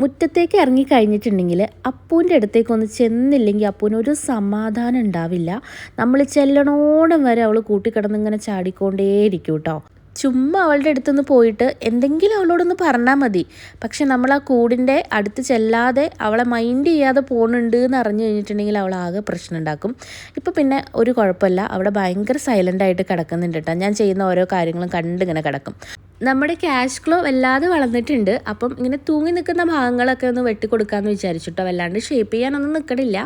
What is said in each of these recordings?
മുറ്റത്തേക്ക് ഇറങ്ങിക്കഴിഞ്ഞിട്ടുണ്ടെങ്കിൽ അപ്പൂന്റെ അടുത്തേക്ക് ഒന്ന് ചെന്നില്ലെങ്കിൽ അപ്പൂന് ഒരു സമാധാനം ഉണ്ടാവില്ല. നമ്മൾ ചെല്ലണോടം വരെ അവൾ കൂട്ടിക്കിടന്ന് ഇങ്ങനെ ചാടിക്കൊണ്ടേയിരിക്കും കേട്ടോ. ചുമ്മാ അവളുടെ അടുത്തുനിന്ന് പോയിട്ട് എന്തെങ്കിലും അവളോടൊന്ന് പറഞ്ഞാൽ മതി. പക്ഷെ നമ്മൾ ആ കൂടിന്റെ അടുത്ത് ചെല്ലാതെ അവളെ മൈൻഡ് ചെയ്യാതെ പോകുന്നുണ്ട് എന്ന് അറിഞ്ഞു കഴിഞ്ഞിട്ടുണ്ടെങ്കിൽ അവൾ ആകെ പ്രശ്നം ഉണ്ടാക്കും. ഇപ്പോൾ പിന്നെ ഒരു കുഴപ്പമില്ല. അവിടെ ഭയങ്കര സൈലന്റ് ആയിട്ട് കിടക്കുന്നുണ്ട് കേട്ടോ. ഞാൻ ചെയ്യുന്ന ഓരോ കാര്യങ്ങളും കണ്ടിങ്ങനെ കിടക്കും. നമ്മുടെ ക്യാഷ് ഫ്ലോ വല്ലാതെ വളർന്നിട്ടുണ്ട്. അപ്പം ഇങ്ങനെ തൂങ്ങി നിൽക്കുന്ന ഭാഗങ്ങളൊക്കെ ഒന്ന് വെട്ടിക്കൊടുക്കാമെന്ന് വിചാരിച്ചിട്ടോ വല്ലാണ്ട് ഷേപ്പ് ചെയ്യാനൊന്നും നിൽക്കണില്ല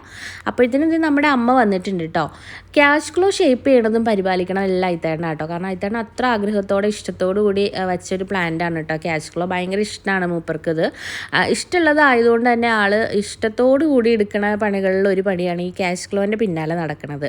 അപ്പോഴത്തേനും ഇത് നമ്മുടെ അമ്മ വന്നിട്ടുണ്ട് കേട്ടോ. ക്യാഷ് ഫ്ലോ ഷേപ്പ് ചെയ്യണതും പരിപാലിക്കണം എല്ലാം ഇത്തേണ്ട കേട്ടോ. കാരണം ഇത്തേണ്ട അത്ര ആഗ്രഹത്തോടെ ഇഷ്ടത്തോടു കൂടി വെച്ചൊരു പ്ലാന്റ് ആണ് കേട്ടോ ക്യാഷ് ഫ്ലോ ഭയങ്കര ഇഷ്ടമാണ് മൂപ്പർക്കത്. ഇഷ്ടമുള്ളതായതുകൊണ്ട് തന്നെ ആൾ ഇഷ്ടത്തോടു കൂടി എടുക്കുന്ന പണികളിൽ ഒരു പണിയാണ് ഈ ക്യാഷ് ഫ്ലോന്റെ പിന്നാലെ നടക്കുന്നത്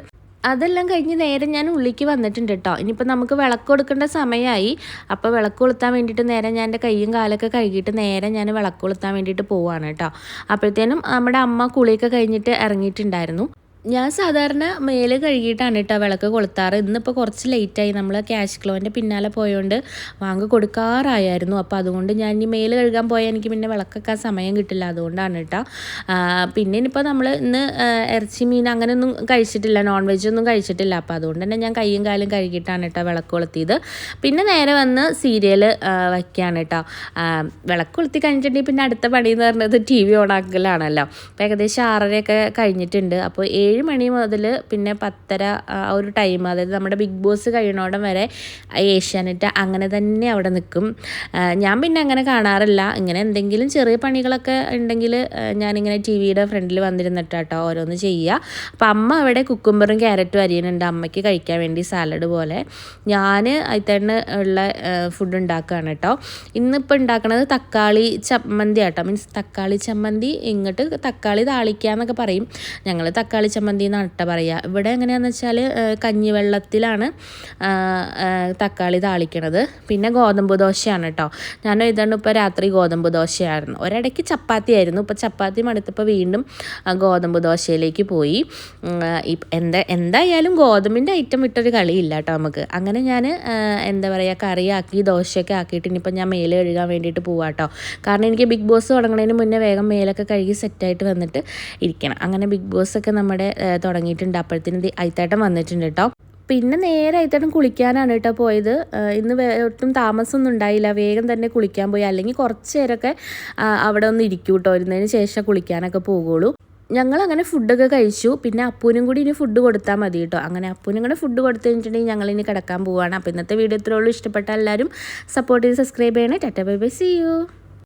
അതെല്ലാം കഴിഞ്ഞ് നേരെ ഞാൻ ഉള്ളിലേക്ക് വന്നിട്ടുണ്ട് കേട്ടോ ഇനിയിപ്പോൾ നമുക്ക് വിളക്ക് കൊടുക്കേണ്ട സമയമായി അപ്പോൾ വിളക്ക് കൊളുത്താൻ വേണ്ടിയിട്ട് നേരെ ഞാൻ എന്റെ കൈയും കാലൊക്കെ കഴുകിയിട്ട് നേരെ ഞാൻ വിളക്ക് കൊളുത്താൻ വേണ്ടിയിട്ട് പോവാണ് കേട്ടോ അപ്പോഴത്തേനും നമ്മുടെ അമ്മ കുളിയൊക്കെ കഴിഞ്ഞിട്ട് ഇറങ്ങിയിട്ടുണ്ടായിരുന്നു. ഞാൻ സാധാരണ മേൽ കഴുകിയിട്ടാണ് കേട്ടോ വിളക്ക് കൊളുത്താറ്. ഇന്നിപ്പോൾ കുറച്ച് ലേറ്റായി നമ്മൾ ക്യാഷ് ക്ലോന്റെ പിന്നാലെ പോയതുകൊണ്ട് വാങ്ങി കൊടുക്കാറായിരുന്നു. അപ്പോൾ അതുകൊണ്ട് ഞാൻ ഇനി മേൽ കഴുകാൻ പോയാൽ എനിക്ക് പിന്നെ വിളക്കൊക്കെ സമയം കിട്ടില്ല. അതുകൊണ്ടാണ് കേട്ടോ. പിന്നെ ഇനിയിപ്പോൾ നമ്മൾ ഇന്ന് ഇറച്ചി മീൻ അങ്ങനെയൊന്നും കഴിച്ചിട്ടില്ല. നോൺ വെജ് ഒന്നും കഴിച്ചിട്ടില്ല. അപ്പോൾ അതുകൊണ്ട് തന്നെ ഞാൻ കൈയും കാലും കഴുകിയിട്ടാണ് കേട്ടോ വിളക്ക് കൊളുത്തിയത്. പിന്നെ നേരെ വന്ന് സീരിയൽ വയ്ക്കുകയാണ് കേട്ടോ. വിളക്ക് കൊളുത്തി കഴിഞ്ഞിട്ടുണ്ടെങ്കിൽ പിന്നെ അടുത്ത പണി എന്ന് പറയുന്നത് ടി വി ഓണാക്കലാണല്ലോ അപ്പോൾ ഏകദേശം ആറരയൊക്കെ കഴിഞ്ഞിട്ടുണ്ട്. അപ്പോൾ ഏഴ് മണി മുതൽ പിന്നെ പത്തര ആ ഒരു ടൈം അതായത് നമ്മുടെ ബിഗ് ബോസ് കഴിയണോടം വരെ ഏഷ്യാനെറ്റ് അങ്ങനെ തന്നെ അവിടെ നിൽക്കും ഞാൻ പിന്നെ അങ്ങനെ കാണാറില്ല. ഇങ്ങനെ എന്തെങ്കിലും ചെറിയ പണികളൊക്കെ ഉണ്ടെങ്കിൽ ഞാനിങ്ങനെ ടി വിയുടെ ഫ്രണ്ടിൽ വന്നിരുന്നിട്ട് കേട്ടോ ഓരോന്ന് ചെയ്യുക അപ്പം അമ്മ അവിടെ കുക്കുംബറും ക്യാരറ്റും അരിയുന്നുണ്ട് അമ്മയ്ക്ക് കഴിക്കാൻ വേണ്ടി സാലഡ് പോലെ. ഞാൻ അതിത്തന്നെ ഉള്ള ഫുഡ് ഉണ്ടാക്കുകയാണ് കേട്ടോ ഇന്നിപ്പോൾ ഉണ്ടാക്കുന്നത് തക്കാളി ചമ്മന്തി ആട്ടോ മീൻസ് തക്കാളി ചമ്മന്തി ഇങ്ങോട്ട് തക്കാളി താളിക്കുക എന്നൊക്കെ പറയും. ഞങ്ങൾ തക്കാളി ചമ്മന്തി എന്നാണ് അട്ട പറയുക ഇവിടെ എങ്ങനെയാണെന്ന് വെച്ചാൽ കഞ്ഞിവെള്ളത്തിലാണ് തക്കാളി താളിക്കണത് പിന്നെ ഗോതമ്പ് ദോശയാണ് കേട്ടോ ഞാൻ ഇതാണ് ഇപ്പോൾ രാത്രി ഗോതമ്പ് ദോശയായിരുന്നു ഒരിടയ്ക്ക് ചപ്പാത്തി ആയിരുന്നു ഇപ്പോൾ ചപ്പാത്തി മടുത്തപ്പോൾ വീണ്ടും ഗോതമ്പ് ദോശയിലേക്ക് പോയി എന്താ എന്തായാലും ഗോതമ്പിന്റെ ഐറ്റം വിട്ടൊരു കളിയില്ല കേട്ടോ നമുക്ക് അങ്ങനെ ഞാൻ എന്താ പറയുക കറിയാക്കി ദോശയൊക്കെ ആക്കിയിട്ട് ഇനിയിപ്പോൾ ഞാൻ മേലെ കഴുകാൻ വേണ്ടിയിട്ട് പോവാം കേട്ടോ കാരണം എനിക്ക് ബിഗ് ബോസ് തുടങ്ങുന്നതിന് മുന്നേ വേഗം മേലൊക്കെ കഴുകി സെറ്റായിട്ട് വന്നിട്ട് ഇരിക്കണം അങ്ങനെ ബിഗ് ബോസ് ഒക്കെ നമ്മുടെ തുടങ്ങിയിട്ടുണ്ട്. അപ്പോഴത്തേനും ഇത് ഐത്താട്ടം വന്നിട്ടുണ്ട് കേട്ടോ പിന്നെ നേരെ ആയിട്ടാണ് കുളിക്കാനാണ് കേട്ടോ പോയത്. ഇന്ന് ഒട്ടും താമസമൊന്നും ഉണ്ടായില്ല. വേഗം തന്നെ കുളിക്കാൻ പോയി. അല്ലെങ്കിൽ കുറച്ച് നേരമൊക്കെ അവിടെ ഒന്ന് ഇരിക്കും കേട്ടോ ഇരുന്നതിന് ശേഷം കുളിക്കാനൊക്കെ പോകുള്ളൂ ഞങ്ങൾ അങ്ങനെ ഫുഡൊക്കെ കഴിച്ചു. പിന്നെ അപ്പൂനും കൂടി ഇനി ഫുഡ് കൊടുത്താൽ മതി കേട്ടോ അങ്ങനെ അപ്പൂനും കൂടെ ഫുഡ് കൊടുത്തു കഴിഞ്ഞിട്ടുണ്ടെങ്കിൽ ഞങ്ങൾ ഇനി കിടക്കാൻ പോവുകയാണ്. അപ്പോൾ ഇന്നത്തെ വീഡിയോ ഇത്രയുള്ളൂ ഇഷ്ടപ്പെട്ട എല്ലാവരും സപ്പോർട്ട് ചെയ്ത് സബ്സ്ക്രൈബ് ചെയ്യണേ. Tata bye bye see you